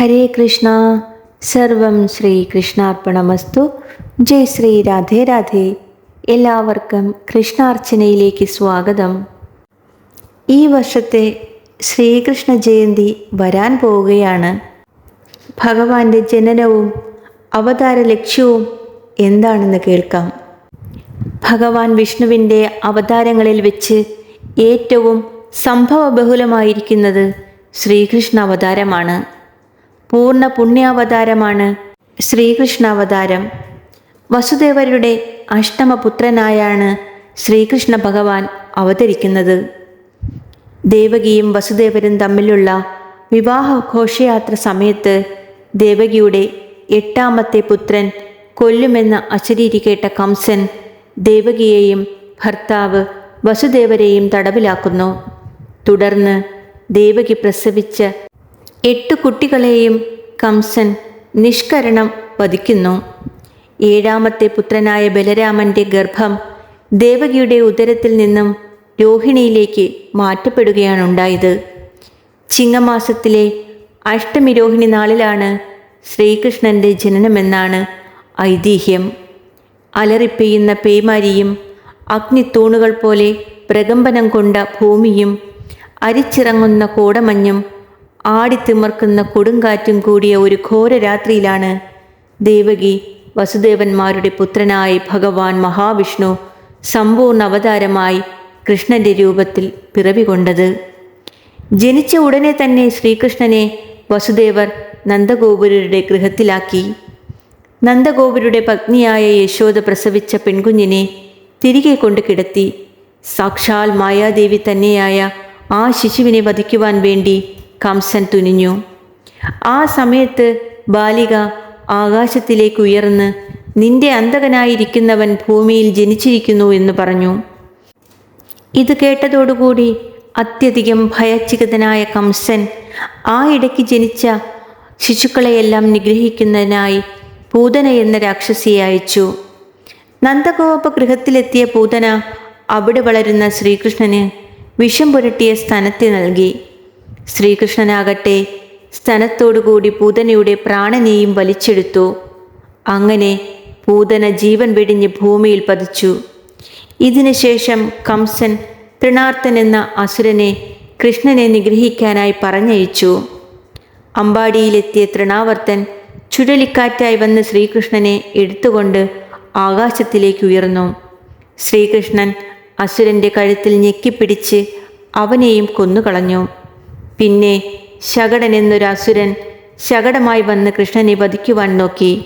ഹരേ കൃഷ്ണ. സർവം ശ്രീ കൃഷ്ണാർപ്പണമസ്തു. ജയ് ശ്രീ രാധേ രാധേ. എല്ലാവർക്കും കൃഷ്ണാർച്ചനയിലേക്ക് സ്വാഗതം. ഈ വർഷത്തെ ശ്രീകൃഷ്ണ ജയന്തി വരാൻ പോവുകയാണ്. ഭഗവാന്റെ ജനനവും അവതാര ലക്ഷ്യവും എന്താണെന്ന് കേൾക്കാം. ഭഗവാൻ വിഷ്ണുവിന്റെ അവതാരങ്ങളിൽ വെച്ച് ഏറ്റവും സംഭവബഹുലമായിരിക്കുന്നത് ശ്രീകൃഷ്ണ അവതാരമാണ്. പൂർണ പുണ്യാവതാരമാണ് ശ്രീകൃഷ്ണാവതാരം. വസുദേവരുടെ അഷ്ടമപുത്രനായാണ് ശ്രീകൃഷ്ണ ഭഗവാൻ അവതരിക്കുന്നത്. ദേവകിയും വസുദേവരും തമ്മിലുള്ള വിവാഹ ഘോഷയാത്ര സമയത്ത് ദേവകിയുടെ എട്ടാമത്തെ പുത്രൻ കൊല്ലുമെന്ന അശരീരി കേട്ട കംസൻ ദേവകിയെയും ഭർത്താവ് വസുദേവരെയും തടവിലാക്കുന്നു. തുടർന്ന് ദേവകി പ്രസവിച്ച എട്ട് കുട്ടികളെയും കംസൻ നിഷ്കരണം വധിക്കുന്നു. ഏഴാമത്തെ പുത്രനായ ബലരാമന്റെ ഗർഭം ദേവകിയുടെ ഉദരത്തിൽ നിന്നും രോഹിണിയിലേക്ക് മാറ്റപ്പെടുകയാണ് ഉണ്ടായത് ചിങ്ങമാസത്തിലെ അഷ്ടമി രോഹിണി നാളിലാണ് ശ്രീകൃഷ്ണന്റെ ജനനമെന്നാണ് ഐതിഹ്യം. അലറിപ്പെയ്യുന്ന പേമാരിയും അഗ്നിത്തൂണുകൾ പോലെ പ്രകമ്പനം കൊണ്ട ഭൂമിയും അരിച്ചിറങ്ങുന്ന കോടമഞ്ഞും ആടിത്തിമർക്കുന്ന കൊടുങ്കാറ്റും കൂടിയ ഒരു ഘോര രാത്രിയിലാണ് ദേവകി വസുദേവന്മാരുടെ പുത്രനായി ഭഗവാൻ മഹാവിഷ്ണു സമ്പൂർണ അവതാരമായി കൃഷ്ണന്റെ രൂപത്തിൽ പിറവികൊണ്ടത്. ജനിച്ച ഉടനെ തന്നെ ശ്രീകൃഷ്ണനെ വസുദേവർ നന്ദഗോപുരരുടെ ഗൃഹത്തിലാക്കി. നന്ദഗോപുരുടെ പത്നിയായ യശോദ പ്രസവിച്ച പെൺകുഞ്ഞിനെ തിരികെ കൊണ്ട് കിടത്തി. സാക്ഷാൽ മായാദേവി തന്നെയായ ആ ശിശുവിനെ വധിക്കുവാൻ വേണ്ടി കംസൻ തുനിഞ്ഞു. ആ സമയത്ത് ബാലിക ആകാശത്തിലേക്ക് ഉയർന്ന് നിന്റെ അന്തകനായിരിക്കുന്നവൻ ഭൂമിയിൽ ജനിച്ചിരിക്കുന്നു എന്ന് പറഞ്ഞു. ഇത് കേട്ടതോടുകൂടി അത്യധികം ഭയചികിതനായ കംസൻ ആ ഇടയ്ക്ക് ജനിച്ച ശിശുക്കളെയെല്ലാം നിഗ്രഹിക്കുന്നതിനായി പൂതന എന്ന രാക്ഷസിയെ അയച്ചു. നന്ദഗോപ ഗൃഹത്തിലെത്തിയ പൂതന അവിടെ വളരുന്ന ശ്രീകൃഷ്ണന് വിഷം പുരട്ടിയ സ്ഥാനത്തെ നൽകി. ശ്രീകൃഷ്ണനാകട്ടെ സ്തനത്തോടുകൂടി പൂതനയുടെ പ്രാണനെയും വലിച്ചെടുത്തു. അങ്ങനെ പൂതന ജീവൻ വെടിഞ്ഞ് ഭൂമിയിൽ പതിച്ചു. ഇതിനുശേഷം കംസൻ തൃണാർത്തൻ എന്ന അസുരനെ കൃഷ്ണനെ നിഗ്രഹിക്കാനായി പറഞ്ഞയച്ചു. അമ്പാടിയിലെത്തിയ തൃണാവർത്തൻ ചുഴലിക്കാറ്റായി വന്ന് ശ്രീകൃഷ്ണനെ എടുത്തുകൊണ്ട് ആകാശത്തിലേക്ക് ഉയർന്നു. ശ്രീകൃഷ്ണൻ അസുരന്റെ കഴുത്തിൽ ഞെക്കിപ്പിടിച്ച് അവനെയും കൊന്നുകളഞ്ഞു. പിന്നെ ശകടൻ എന്നൊരു അസുരൻ ശകടമായി വന്ന് കൃഷ്ണനെ വധിക്കുവാൻ നോക്കി.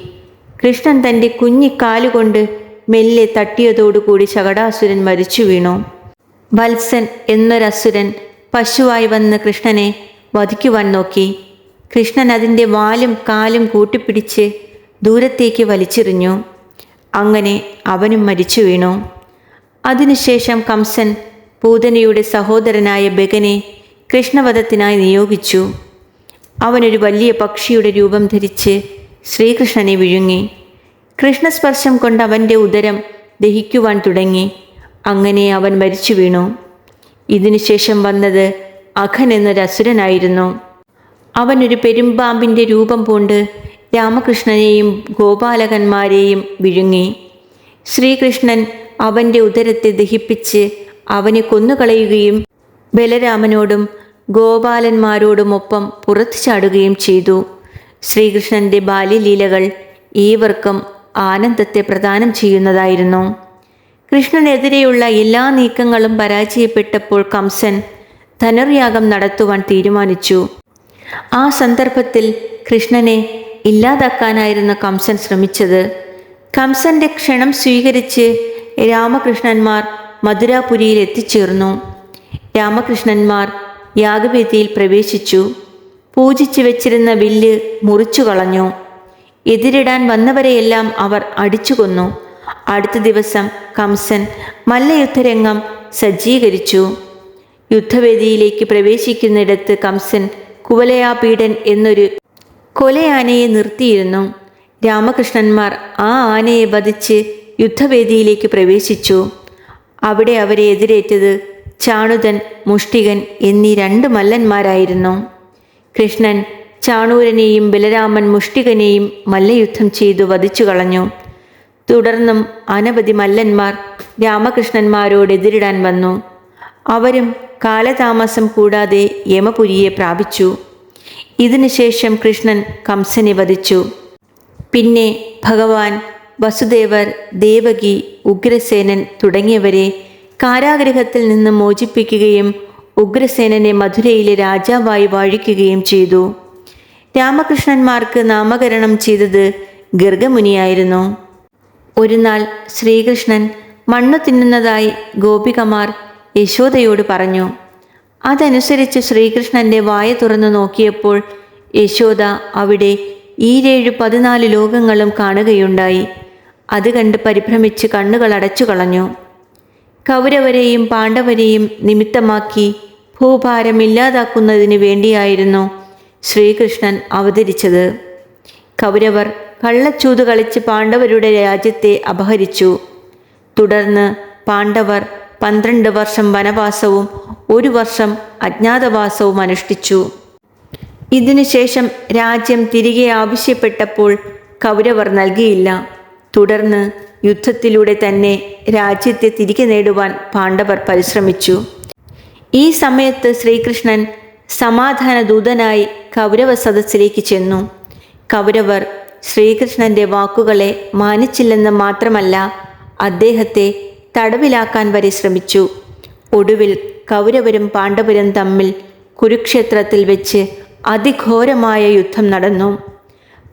കൃഷ്ണൻ തന്റെ കുഞ്ഞിക്കാലുകൊണ്ട് മെല്ലെ തട്ടിയതോടുകൂടി ശകടാസുരൻ മരിച്ചു വീണു. വത്സൻ എന്നൊരസുരൻ പശുവായി വന്ന് കൃഷ്ണനെ വധിക്കുവാൻ നോക്കി. കൃഷ്ണൻ അതിന്റെ വാലും കാലും കൂട്ടിപ്പിടിച്ച് ദൂരത്തേക്ക് വലിച്ചെറിഞ്ഞു. അങ്ങനെ അവനും മരിച്ചു വീണു. അതിനുശേഷം കംസൻ പൂതനയുടെ സഹോദരനായ ബഗനെ കൃഷ്ണവധത്തിനായി നിയോഗിച്ചു. അവനൊരു വലിയ പക്ഷിയുടെ രൂപം ധരിച്ച് ശ്രീകൃഷ്ണനെ വിഴുങ്ങി. കൃഷ്ണസ്പർശം കൊണ്ട് അവന്റെ ഉദരം ദഹിക്കുവാൻ തുടങ്ങി. അങ്ങനെ അവൻ മരിച്ചു വീണു. ഇതിനുശേഷം വന്നത് അഖൻ എന്നൊരു അസുരനായിരുന്നു. അവനൊരു പെരുമ്പാമ്പിന്റെ രൂപം പൂണ്ട് രാമകൃഷ്ണനെയും ഗോപാലകന്മാരെയും വിഴുങ്ങി. ശ്രീകൃഷ്ണൻ അവന്റെ ഉദരത്തെ ദഹിപ്പിച്ച് അവനെ കൊന്നുകളയുകയും ബലരാമനോടും ഗോപാലന്മാരോടുമൊപ്പം പുറത്തു ചാടുകയും ചെയ്തു. ശ്രീകൃഷ്ണന്റെ ബാല്യലീലകൾ ഈവർക്കും ആനന്ദത്തെ പ്രദാനം ചെയ്യുന്നതായിരുന്നു. കൃഷ്ണനെതിരെയുള്ള എല്ലാ നീക്കങ്ങളും പരാജയപ്പെട്ടപ്പോൾ കംസൻ ധനുർയാഗം നടത്തുവാൻ തീരുമാനിച്ചു. ആ സന്ദർഭത്തിൽ കൃഷ്ണനെ ഇല്ലാതാക്കാനായിരുന്നു കംസൻ ശ്രമിച്ചത്. കംസന്റെ ക്ഷണം സ്വീകരിച്ച് രാമകൃഷ്ണന്മാർ മധുരാപുരിയിൽ എത്തിച്ചേർന്നു. രാമകൃഷ്ണന്മാർ യാഗവേദിയിൽ പ്രവേശിച്ചു. പൂജിച്ചു വെച്ചിരുന്ന വില്ല് മുറിച്ചു കളഞ്ഞു. എതിരിടാൻ വന്നവരെയെല്ലാം അവർ അടിച്ചുകൊന്നു അടുത്ത ദിവസം കംസൻ മല്ലയുദ്ധരംഗം സജ്ജീകരിച്ചു. യുദ്ധവേദിയിലേക്ക് പ്രവേശിക്കുന്നിടത്ത് കംസൻ കുവലയാപീഡൻ എന്നൊരു കൊലയാനയെ നിർത്തിയിരുന്നു. രാമകൃഷ്ണന്മാർ ആ ആനയെ വധിച്ച് യുദ്ധവേദിയിലേക്ക് പ്രവേശിച്ചു. അവിടെ അവരെ എതിരേറ്റത് ചാണുതൻ മുഷ്ടികൻ എന്നീ രണ്ട് മല്ലന്മാരായിരുന്നു. കൃഷ്ണൻ ചാണൂരനെയും ബലരാമൻ മുഷ്ടികനെയും മല്ലയുദ്ധം ചെയ്തു വധിച്ചു കളഞ്ഞു. തുടർന്നും അനവധി മല്ലന്മാർ രാമകൃഷ്ണന്മാരോട് എതിരിടാൻ വന്നു. അവരും കാലതാമസം കൂടാതെ യമപുരിയെ പ്രാപിച്ചു. ഇതിനുശേഷം കൃഷ്ണൻ കംസനെ വധിച്ചു. പിന്നെ ഭഗവാൻ വസുദേവർ ദേവകി ഉഗ്രസേനൻ തുടങ്ങിയവരെ കാരാഗൃഹത്തിൽ നിന്ന് മോചിപ്പിക്കുകയും ഉഗ്രസേനനെ മധുരയിലെ രാജാവായി വാഴിക്കുകയും ചെയ്തു. രാമകൃഷ്ണന്മാർക്ക് നാമകരണം ചെയ്തത് ഗർഗമുനിയായിരുന്നു. ഒരു നാൾ ശ്രീകൃഷ്ണൻ മണ്ണു തിന്നുന്നതായി ഗോപികമാർ യശോദയോട് പറഞ്ഞു. അതനുസരിച്ച് ശ്രീകൃഷ്ണന്റെ വായ തുറന്നു നോക്കിയപ്പോൾ യശോദ അവിടെ ഈരേഴ് പതിനാല് ലോകങ്ങളും കാണുകയുണ്ടായി. അത് കണ്ട് പരിഭ്രമിച്ച് കണ്ണുകൾ അടച്ചു കളഞ്ഞു കൗരവരെയും പാണ്ഡവരെയും നിമിത്തമാക്കി ഭൂഭാരം ഇല്ലാതാക്കുന്നതിന് വേണ്ടിയായിരുന്നു ശ്രീകൃഷ്ണൻ അവതരിച്ചത്. കൗരവർ കള്ളച്ചൂത് കളിച്ച് പാണ്ഡവരുടെ രാജ്യത്തെ അപഹരിച്ചു. തുടർന്ന് പാണ്ഡവർ പന്ത്രണ്ട് വർഷം വനവാസവും ഒരു വർഷം അജ്ഞാതവാസവും അനുഷ്ഠിച്ചു. ഇതിനുശേഷം രാജ്യം തിരികെ ആവശ്യപ്പെട്ടപ്പോൾ കൗരവർ നൽകിയില്ല. തുടർന്ന് യുദ്ധത്തിലൂടെ തന്നെ രാജ്യത്തെ തിരികെ നേടുവാൻ പാണ്ഡവർ പരിശ്രമിച്ചു. ഈ സമയത്ത് ശ്രീകൃഷ്ണൻ സമാധാന ദൂതനായി കൗരവ സദസ്സിലേക്ക് ചെന്നു. കൗരവർ ശ്രീകൃഷ്ണന്റെ വാക്കുകളെ മാനിച്ചില്ലെന്ന് മാത്രമല്ല അദ്ദേഹത്തെ തടവിലാക്കാൻ വരെ ശ്രമിച്ചു. ഒടുവിൽ കൗരവരും പാണ്ഡവരും തമ്മിൽ കുരുക്ഷേത്രത്തിൽ വെച്ച് അതിഘോരമായ യുദ്ധം നടന്നു.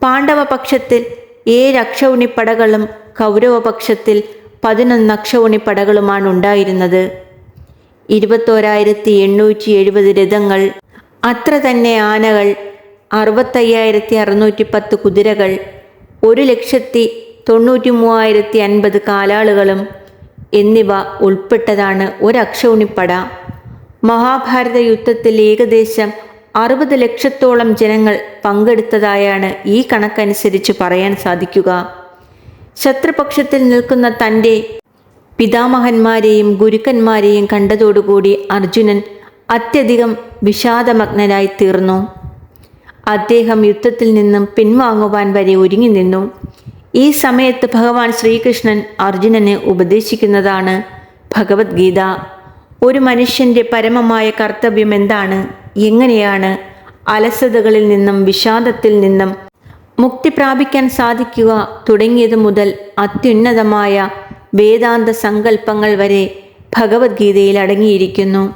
പാണ്ഡവ പക്ഷത്തിൽ ഏഴ് അക്ഷൗണിപ്പടകളും കൗരവപക്ഷത്തിൽ പതിനൊന്ന് അക്ഷൗണിപ്പടകളുമാണ് ഉണ്ടായിരുന്നത് ഇരുപത്തോരായിരത്തി എണ്ണൂറ്റി എഴുപത് രഥങ്ങൾ അത്ര തന്നെ ആനകൾ അറുപത്തയ്യായിരത്തി അറുന്നൂറ്റി പത്ത് കുതിരകൾ ഒരു ലക്ഷത്തി തൊണ്ണൂറ്റി മൂവായിരത്തി അൻപത് കാലാളുകളും എന്നിവ ഉൾപ്പെട്ടതാണ് ഒരക്ഷൗണിപ്പട മഹാഭാരത യുദ്ധത്തിൽ ഏകദേശം അറുപത് ലക്ഷത്തോളം ജനങ്ങൾ പങ്കെടുത്തതായാണ് ഈ കണക്കനുസരിച്ച് പറയാൻ സാധിക്കുക. ശത്രുപക്ഷത്തിൽ നിൽക്കുന്ന തന്റെ പിതാമഹന്മാരെയും ഗുരുക്കന്മാരെയും കണ്ടതോടുകൂടി അർജുനൻ അത്യധികം വിഷാദമഗ്നനായി തീർന്നു. അദ്ദേഹം യുദ്ധത്തിൽ നിന്നും പിൻവാങ്ങുവാൻ വരെ ഒരുങ്ങി നിന്നു. ഈ സമയത്ത് ഭഗവാൻ ശ്രീകൃഷ്ണൻ അർജുനനെ ഉപദേശിക്കുന്നതാണ് ഭഗവത്ഗീത. ഒരു മനുഷ്യന്റെ പരമമായ കർത്തവ്യം എന്താണ്? എങ്ങനെയാണ് അലസതകളിൽ നിന്നും വിഷാദത്തിൽ നിന്നും മുക്തി പ്രാപിക്കാൻ സാധിക്കുക തുടങ്ങിയത് മുതൽ അത്യുന്നതമായ വേദാന്ത സങ്കല്പങ്ങൾ വരെ ഭഗവത്ഗീതയിൽ അടങ്ങിയിരിക്കുന്നു.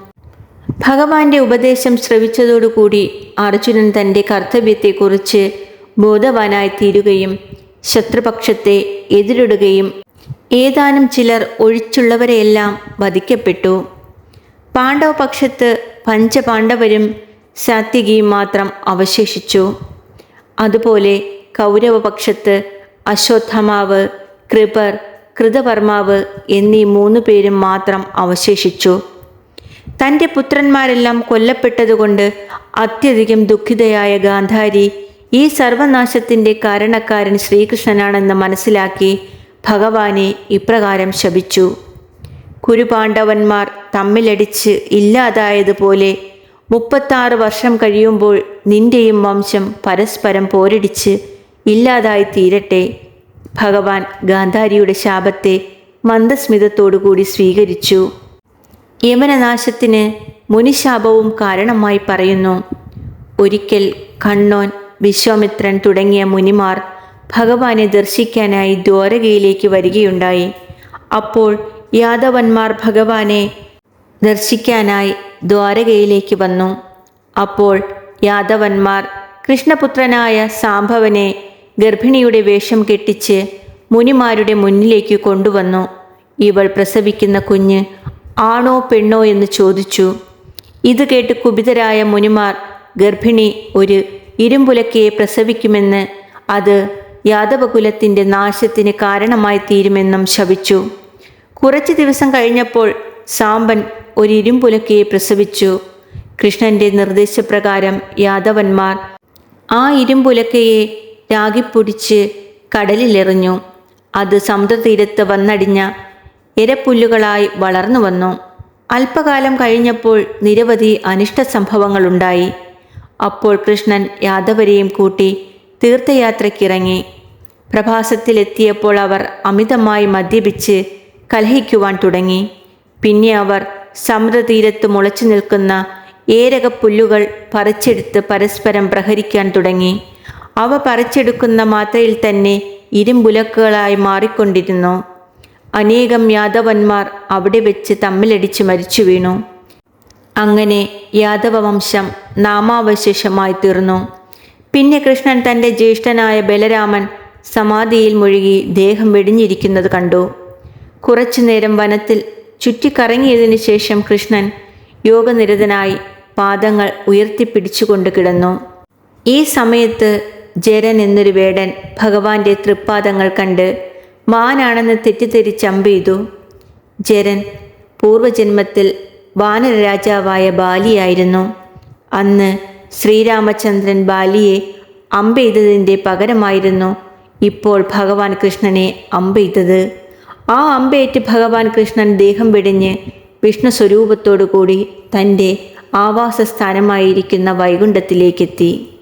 ഭഗവാന്റെ ഉപദേശം ശ്രവിച്ചതോടുകൂടി അർജുനൻ തന്റെ കർത്തവ്യത്തെക്കുറിച്ച് ബോധവാനായി തീരുകയും ശത്രുപക്ഷത്തെ എതിരിടുകയും ഏതാനും ചിലർ ഒഴിച്ചുള്ളവരെയെല്ലാം വധിക്കപ്പെട്ടു. പാണ്ഡവപക്ഷത്ത് പഞ്ചപാണ്ഡവരും സാത്വികിയും മാത്രം അവശേഷിച്ചു. അതുപോലെ കൗരവപക്ഷത്ത് അശ്വത്ഥമാവ് കൃപർ കൃതവർമാവ് എന്നീ മൂന്ന് പേരും മാത്രം അവശേഷിച്ചു. തന്റെ പുത്രന്മാരെല്ലാം കൊല്ലപ്പെട്ടതുകൊണ്ട് അത്യധികം ദുഃഖിതയായ ഗാന്ധാരി ഈ സർവനാശത്തിന്റെ കാരണക്കാരൻ ശ്രീകൃഷ്ണനാണെന്ന് മനസ്സിലാക്കി ഭഗവാനെ ഇപ്രകാരം ശപിച്ചു. കുരുപാണ്ഡവന്മാർ തമ്മിലടിച്ച് ഇല്ലാതായതുപോലെ മുപ്പത്താറ് വർഷം കഴിയുമ്പോൾ നിന്റെയും വംശം പരസ്പരം പോരടിച്ച് ഇല്ലാതായി തീരട്ടെ. ഭഗവാൻ ഗാന്ധാരിയുടെ ശാപത്തെ മന്ദസ്മിതത്തോടുകൂടി സ്വീകരിച്ചു. യമനനാശത്തിന് മുനിശാപവും കാരണമായി പറയുന്നു. ഒരിക്കൽ കണ്ണോൻ വിശ്വാമിത്രൻ തുടങ്ങിയ മുനിമാർ ഭഗവാനെ ദർശിക്കാനായി ദ്വാരകയിലേക്ക് വരികയുണ്ടായി. അപ്പോൾ യാദവന്മാർ ഭഗവാനെ ദർശിക്കാനായി ദ്വാരകയിലേക്ക് വന്നു. അപ്പോൾ യാദവന്മാർ കൃഷ്ണപുത്രനായ സാംഭവനെ ഗർഭിണിയുടെ വേഷം കെട്ടിച്ച് മുനിമാരുടെ മുന്നിലേക്ക് കൊണ്ടുവന്നു. ഇവൾ പ്രസവിക്കുന്ന കുഞ്ഞ് ആണോ പെണ്ണോ എന്ന് ചോദിച്ചു. ഇത് കേട്ട് കുപിതരായ മുനിമാർ ഗർഭിണി ഒരു ഇരുമ്പുലക്കയെ പ്രസവിക്കുമെന്ന് അത് യാദവകുലത്തിന്റെ നാശത്തിന് കാരണമായി തീരുമെന്നും ശപിച്ചു. കുറച്ച് ദിവസം കഴിഞ്ഞപ്പോൾ സാമ്പൻ ഒരു ഇരുമ്പുലക്കയെ പ്രസവിച്ചു. കൃഷ്ണന്റെ നിർദ്ദേശപ്രകാരം യാദവന്മാർ ആ ഇരുമ്പുലക്കയെ രാഗിപ്പൊടിച്ച് കടലിലെറിഞ്ഞു. അത് സമുദ്രതീരത്ത് വന്നടിഞ്ഞ എരപ്പുല്ലുകളായി വളർന്നു വന്നു. അല്പകാലം കഴിഞ്ഞപ്പോൾ നിരവധി അനിഷ്ട സംഭവങ്ങളുണ്ടായി. അപ്പോൾ കൃഷ്ണൻ യാദവരെയും കൂട്ടി തീർത്ഥയാത്രയ്ക്കിറങ്ങി. പ്രഭാസത്തിലെത്തിയപ്പോൾ അവർ അമിതമായി മദ്യപിച്ച് കലഹിക്കുവാൻ തുടങ്ങി. പിന്നെ അവർ സമുദ്രതീരത്ത് മുളച്ചു നിൽക്കുന്ന ഏരക പുല്ലുകൾ പറിച്ചെടുത്ത് പരസ്പരം പ്രഹരിക്കാൻ തുടങ്ങി. അവ പറിച്ചെടുക്കുന്ന മാത്രയിൽ തന്നെ ഇരുമ്പുലക്കുകളായി മാറിക്കൊണ്ടിരുന്നു. അനേകം യാദവന്മാർ അവിടെ വെച്ച് തമ്മിലടിച്ച് മരിച്ചു വീണു. അങ്ങനെ യാദവ വംശം നാമാവശേഷമായി തീർന്നു. പിന്നെ കൃഷ്ണൻ തന്റെ ജ്യേഷ്ഠനായ ബലരാമൻ സമാധിയിൽ മുഴുകി ദേഹം വെടിഞ്ഞിരിക്കുന്നത് കണ്ടു. കുറച്ചു നേരം വനത്തിൽ ചുറ്റിക്കറങ്ങിയതിനു ശേഷം കൃഷ്ണൻ യോഗനിരതനായി പാദങ്ങൾ ഉയർത്തിപ്പിടിച്ചുകൊണ്ട് കിടന്നു. ഈ സമയത്ത് ജരൻ എന്നൊരു വേടൻ ഭഗവാന്റെ തൃപ്പാദങ്ങൾ കണ്ട് മാനാണെന്ന് തെറ്റിദ്ധരിച്ച് അമ്പെയ്തു ജരൻ പൂർവജന്മത്തിൽ വാനരരാജാവായ ബാലിയായിരുന്നു. അന്ന് ശ്രീരാമചന്ദ്രൻ ബാലിയെ അമ്പെയ്തതിന്റെ പകരമായിരുന്നു ഇപ്പോൾ ഭഗവാൻ കൃഷ്ണനെ അമ്പെയ്തത്. ആ അമ്പേറ്റ് ഭഗവാൻ കൃഷ്ണൻ ദേഹം വെടിഞ്ഞ് വിഷ്ണു സ്വരൂപത്തോടു കൂടി തന്റെ ആവാസസ്ഥാനമായിരിക്കുന്ന വൈകുണ്ഠത്തിലേക്കെത്തി.